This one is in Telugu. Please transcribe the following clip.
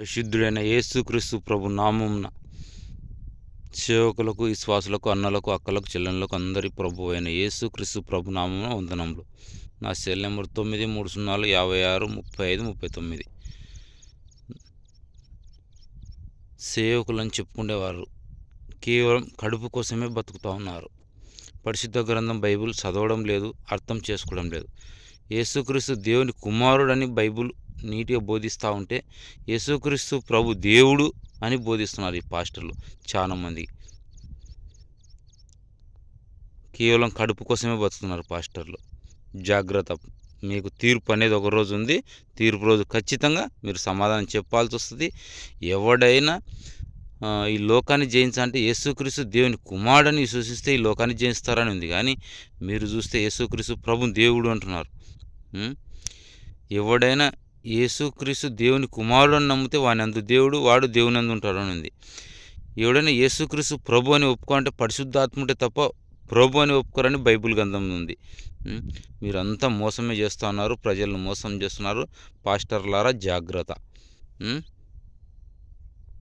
పరిశుద్ధుడైన యేసుక్రీస్తు ప్రభు నామంన సేవకులకు విశ్వాసులకు అన్నలకు అక్కలకు చెల్లెళ్ళకు అందరి ప్రభు అయిన యేసుక్రీస్తు ప్రభు నామం వందనములు. నా సెల్ నెంబర్ తొమ్మిది మూడు సున్నాలు యాభై ఆరు ముప్పై ఐదు ముప్పై తొమ్మిది. సేవకులని చెప్పుకునేవారు. కేవలం కడుపు కోసమే బతుకుతూ ఉన్నారు. పరిశుద్ధ గ్రంథం బైబిల్ చదవడం లేదు అర్థం చేసుకోవడం లేదు. యేసుక్రీస్తు దేవుని కుమారుడని బైబిల్ నీట్గా బోధిస్తూ ఉంటే యేసుక్రీస్తు ప్రభు దేవుడు అని బోధిస్తున్నారు ఈ పాస్టర్లు చాలామంది. కేవలం కడుపు కోసమే బతుకుతున్నారు పాస్టర్లు. జాగ్రత్త. మీకు తీర్పు అనేది ఒక రోజు ఉంది. తీర్పు రోజు ఖచ్చితంగా మీరు సమాధానం చెప్పాల్సి వస్తుంది. ఎవడైనా ఈ లోకాన్ని జయించాలంటే యేసుక్రీస్తు దేవుని కుమారుడని విశ్వసిస్తే ఈ లోకాన్ని జయిస్తారని ఉంది. కానీ మీరు చూస్తే యేసుక్రీస్తు ప్రభు దేవుడు అంటున్నారు. ఎవడైనా యేసుక్రీస్తు దేవుని కుమారుడు అని నమ్మితే వాని అందు దేవుడు వాడు దేవుని అందు ఉంటాడు అని ఉంది. ఎవడైనా యేసుక్రీస్తు ప్రభు అని ఒప్పుకోంటే పరిశుద్ధాత్ముంటే తప్ప ప్రభు అని ఒప్పుకోరని బైబిల్ గ్రంథం ఉంది. మీరంతా మోసమే చేస్తున్నారు ప్రజలను మోసం చేస్తున్నారు. పాస్టర్లారా జాగ్రత్త.